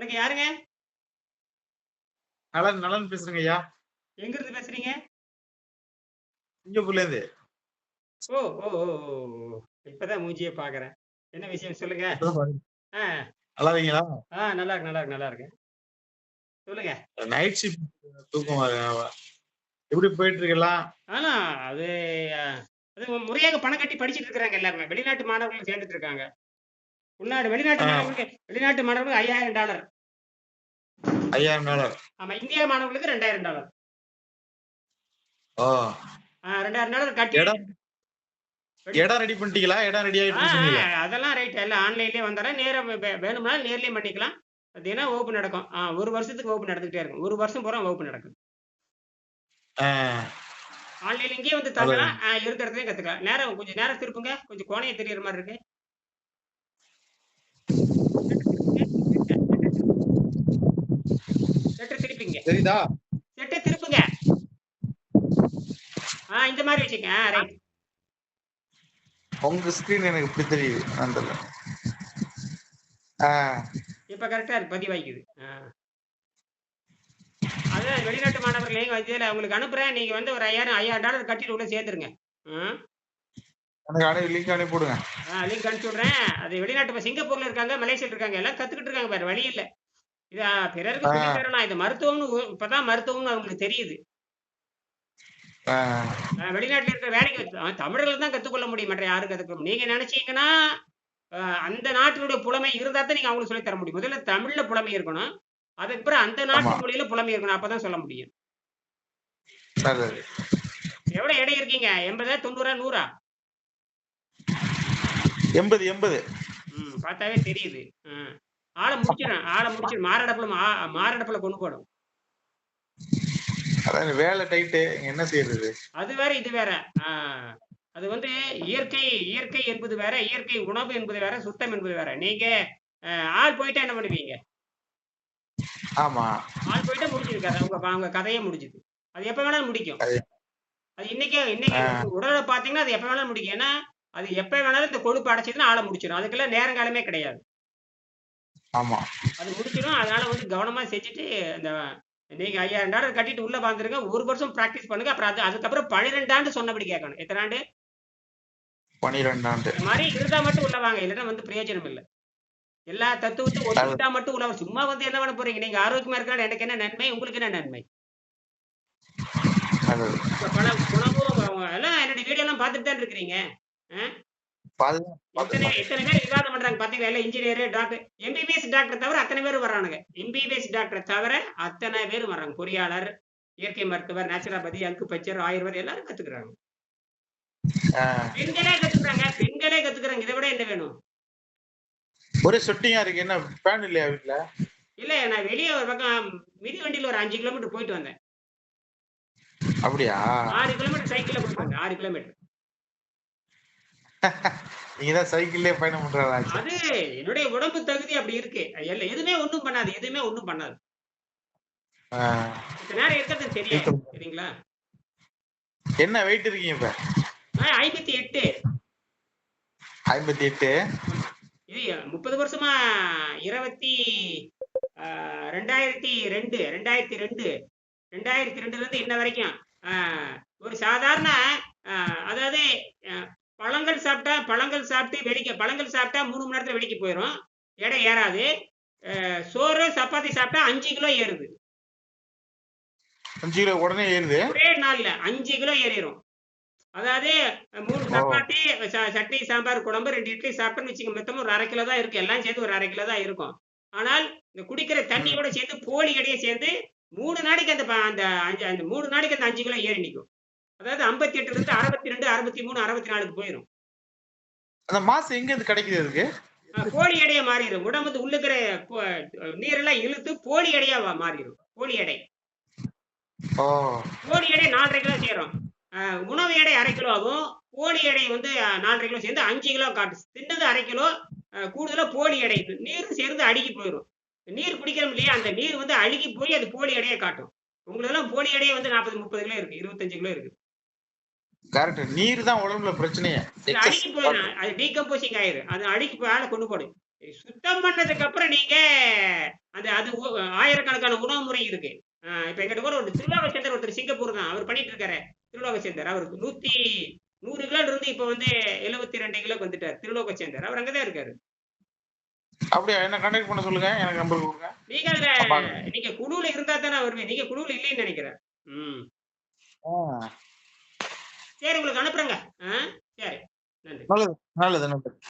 வணக்கம் யாருங்க? நலன் நலன் பேசுறேங்க ஐயா. எங்க இருந்து பேசுறீங்க? சிங்கப்பூர்ல இருந்து. ஓ ஓ ஓ. இப்பதான் மூஞ்சியே பாக்குறேன். என்ன விஷயம் சொல்லுங்க? நல்லா இருக்கீங்களா? ஆ நல்லா இருக்கு நல்லா இருக்கு நல்லா இருக்கு. சொல்லுங்க. நைட் ஷிஃப்ட் தூக்கம் எப்படி போயிட்டு இருக்கலாம் ஆனா அது அது முறையாக பணம் கட்டி படிச்சிட்டு இருக்கிறாங்க எல்லாருமே. வெளிநாட்டு மாணவர்கள் சேர்ந்துட்டு இருக்காங்க. உள்நாடு வெளிநாட்டு. மாணவர்களுக்கு வெளிநாட்டு மாணவர்களுக்கு ஐயாயிரம் டாலர். ஐயாயிரம் டாலர். ஆமா இந்தியா மாணவர்களுக்கு ரெண்டாயிரம் டாலர். ரெண்டாயிரம் டாலர் கட்டி இடம் இடம் ரெடி பண்ணிட்டீங்களா? இடம் ரெடி ஆயிட்டு அதெல்லாம் ரைட் எல்லாம் ஆன்லைன்லயே வந்தாலும் நேரா வே- வே- வேணும்னா நேர்லயே பண்ணிக்கலாம். பார்த்தீங்கன்னா வகுப்பு நடக்கும். ஒரு வருஷத்துக்கு வகுப்பு நடந்துகிட்டே இருக்கும். ஒரு வருஷம் பூரா வகுப்பு நடக்கும். ஆன்லைன்ல இங்கேயே வந்து தங்கலாம் ஆ, இருக்க இடத்துலயும் கத்துக்கலாம். நேரம் கொஞ்சம் நேரம் திருப்புங்க. கொஞ்சம் கோணையை தெரியற மாதிரி இருக்கு செட்டை திருப்பிங்க தெரியுதா? செட்டை திருப்புங்க. ஆ இந்த மாதிரி வச்சுக்க ரைட் உங்க ஸ்கிரீன் எனக்கு இப்படி தெரியுது. அந்த ஆ. இப்ப கரெக்டா இருக்கு. பதிவாய்க்குது. அதான் வெளிநாட்டு மாணவர்களே இதுல உங்களுக்கு அனுப்புறேன். நீங்க வந்து ஒரு ஐயாயிரம் ஐயாயிரம் டாலர் கட்டிட்டு உள்ள சேர்த்துருங்க. எனக்கு லிங்க் அனுப்பி விடுங்க லிங்க் அனுப்பிச்சு விடுறேன். அது வெளிநாட்டு சிங்கப்பூர்ல இருக்காங்க மலேசியால இருக்காங்க எல்லாம் கத்துக்கிட்டு இருக்காங்க வேற வழி இல்ல. இத பிறருக்கு ஆ. சொல்லி தரலாம் இது மருத்துவம்னு இப்பதான் மருத்துவம்னு அவங்களுக்கு தெரியுது. வெளிநாட்டுல இருக்கிற வேலைக்கு தமிழர்கள் தான் கத்துக்கொள்ள முடியும். மற்ற யாரும் கத்துக்க நீங்க நினைச்சீங்கன்னா அந்த நாட்டினுடைய புலமை இருந்தா தான் நீங்க அவங்களுக்கு சொல்லி தர முடியும். முதல்ல தமிழ்ல புலமை இருக்கணும். அதுக்கு பிறகு அந்த நாட்டு. மொழியில புலமை இருக்கணும். அப்பதான் சொல்ல முடியும். எவ்வளவு எடை இருக்கீங்க? எண்பதா தொண்ணூறா நூறா? எண்பது எண்பது. பார்த்தாவே தெரியுது. ஆளை முடிச்சிடும் ஆளை முடிச்சிடும் மாரடப்புல மாரடப்புல கொண்டு போடும் வேலை டைட்டு என்ன செய்யறது? அது வேற இது வேற. அது வந்து இயற்கை இயற்கை என்பது வேற இயற்கை உணவு என்பது வேற சுத்தம் என்பது வேற. நீங்க ஆள் போயிட்டா என்ன பண்ணுவீங்க? ஆமா. ஆள் போயிட்டா முடிஞ்சுது கதை. உங்க அவங்க கதையே முடிஞ்சுது. அது எப்ப வேணாலும் முடிக்கும். அது- இன்னைக்கே இன்னைக்கு. உடலை பாத்தீங்கன்னா அது எப்ப வேணாலும் முடிக்கும். ஏன்னா அது எப்ப வேணாலும் இந்த கொழுப்பு அடைச்சதுன்னா ஆளை முடிச்சிடும். அதுக்கெல்லாம் நேரங்காலமே கிடையாது. ஆமா. அது முடிச்சிடும் அதனால வந்து கவனமா செஞ்சுட்டு இந்த நீங்க ஐயாயிரம் டாலர் கட்டிட்டு உள்ள வந்துருங்க ஒரு வருஷம் பிராக்டிஸ் பண்ணுங்க. அப்புறம் அது அதுக்கப்புறம் பன்னிரெண்டு ஆண்டு சொன்னபடி கேட்கணும். எத்தனை ஆண்டு? பனிரெண்டு ஆண்டு மாதிரி இருந்தா மட்டும் உள்ள வாங்க. இல்லைன்னா வந்து பிரயோஜனம் இல்லை. எல்லா தத்துவத்தையும் ஒத்துக்கிட்டா மட்டும் உள்ள சும்மா வந்து என்ன பண்ண போறீங்க? நீங்க ஆரோக்கியமா இருக்கலாம் எனக்கு என்ன நன்மை? உங்களுக்கு என்ன நன்மை? பல உணவும் எல்லாம் என்னுடைய வீடியோ எல்லாம் பார்த்துட்டு தான் இருக்கிறீங்க எத்தனை பேர் விவாதம் பண்றாங்க பாத்தீங்களா? எல்லாம் இன்ஜினியர் டாக்டர் எம்பிபிஎஸ் டாக்டர் தவிர அத்தனை பேர் வர்றானுங்க. எம்பிபிஎஸ் டாக்டர் தவிர அத்தனை பேர் வர்றாங்க. பொறியாளர் இயற்கை மருத்துவர் நேச்சுரோபதி அக்குபச்சர் ஆயுர்வேதம் எல்லாரும் கத்துக்கிறாங்க. பெண்களே கத்துக்கிறாங்க பெண்களே கத்துக்கிறாங்க. இதை விட என்ன வேணும்? ஒரே சொட்டிங்கா இருக்கு. என்ன ஃபேன் இல்லையா வீட்டுல இல்ல நான் வெளியே ஒரு பக்கம் மிதி வண்டியில ஒரு அஞ்சு கிலோமீட்டர் போயிட்டு வந்தேன். அப்படியா? ஆறு கிலோமீட்டர் சைக்கிள்ல போயிட்டு வந்தேன். ஆறு கிலோமீட்டர் நீங்க தான் சைக்கிள்லயே பயணம் பண்றதா அது என்னுடைய உடம்பு தகுதி அப்படி இருக்கு. எதுவுமே ஒண்ணும் பண்ணாது எதுவுமே ஒண்ணும் பண்ணாது. நேரம் இருக்கிறது தெரியும் சரிங்களா? என்ன வெயிட் இருக்கீங்க இப்ப? ஐம்பத்தி எட்டு. ஐம்பத்தி எட்டு? இது முப்பது வருஷமா இருபத்தி ரெண்டாயிரத்தி ரெண்டு ரெண்டாயிரத்தி ரெண்டு. ரெண்டாயிரத்தி ரெண்டுல இருந்து இன்ன வரைக்கும் ஒரு சாதாரண அதாவது பழங்கள் சாப்பிட்டா பழங்கள் சாப்பிட்டு வெடிக்க பழங்கள் சாப்பிட்டா மூணு மணி நேரத்துல வெடிக்க போயிடும் எடை ஏறாது. சோறு சப்பாத்தி சாப்பிட்டா அஞ்சு கிலோ ஏறுது. அஞ்சு கிலோ உடனே ஏறுது? ஒரே நாள்ல அஞ்சு கிலோ ஏறிடும் அதாவது மூணு. சப்பாத்தி சட்னி சாம்பார் குழம்பு ரெண்டு இட்லி சாப்பிட்டோம்னு வச்சுக்க மொத்தம் ஒரு அரை கிலோ தான் இருக்கு. எல்லாம் சேர்த்து ஒரு அரை கிலோ தான் இருக்கும். ஆனால் இந்த குடிக்கிற தண்ணியோட சேர்த்து போலி எடையை சேர்ந்து மூணு நாளைக்கு அந்த அந்த அஞ்சு அந்த மூணு நாளைக்கு அந்த அஞ்சு கிலோ ஏறி நிற்கும் அதாவது ஐம்பத்தி எட்டுல இருந்து அறுபத்தி ரெண்டு அறுபத்தி மூணு அறுபத்தி நாலுக்கு போயிடும் அந்த மாசம் எங்க இருந்து கிடைக்குது அதுக்கு? போலி எடையா மாறிடும். உடம்பு வந்து உள்ளுக்கிற நீரெல்லாம் இழுத்து போலி எடையா மாறிடும். போலி எடை. கோழி எடை நாலரை கிலோ சேரும். உணவு எடை அரை கிலோ ஆகும். கோழி எடை வந்து நாலரை கிலோ சேர்ந்து அஞ்சு கிலோ காட்டு. தின்னது அரை கிலோ கூடுதலா போலி எடை. நீரும் சேர்ந்து அழுகி போயிடும் நீர் குடிக்கிறோம் இல்லையா? அந்த நீர் வந்து அழுகி போய் அது போலி எடையை காட்டும். உங்களதெல்லாம் போலி எடையே வந்து நாற்பது முப்பது கிலோ இருக்கு. இருபத்தஞ்சு கிலோ இருக்கு. கரெக்ட் நீர் தான் உடம்புல பிரச்சனையே. அழுகி போயிடும் அது டீகம்போசிங் ஆயிரும் அது அழுகி போய் கொண்டு போடும் சுத்தம் பண்ணதுக்கு அப்புறம் நீங்க அந்த அது ஆயிரக்கணக்கான உணவு முறை இருக்கு. இப்ப எங்கிட்ட கூட ஒரு திருலோக சேந்தர் ஒருத்தர் சிங்கப்பூர் தான். அவர் பண்ணிட்டு இருக்காரு திருலோக சேந்தர். அவருக்கு நூத்தி நூறு கிலோ இருந்து இப்ப வந்து எழுபத்தி ரெண்டு கிலோக்கு வந்துட்டார் திருலோக சேந்தர். அவர் அங்கதான் இருக்காரு. அப்படியா? என்ன கான்டாக்ட் பண்ண சொல்லுங்க. எனக்கு நம்பர் கொடுங்க. நீங்க. நீங்க குழுவுல இருந்தா தானே வருவீங்க நீங்க குழுவுல இல்லைன்னு நினைக்கிறேன். ம். சரி உங்களுக்கு அனுப்புறேங்க. சரி நன்றி. நல்லது நல்லது நல்லது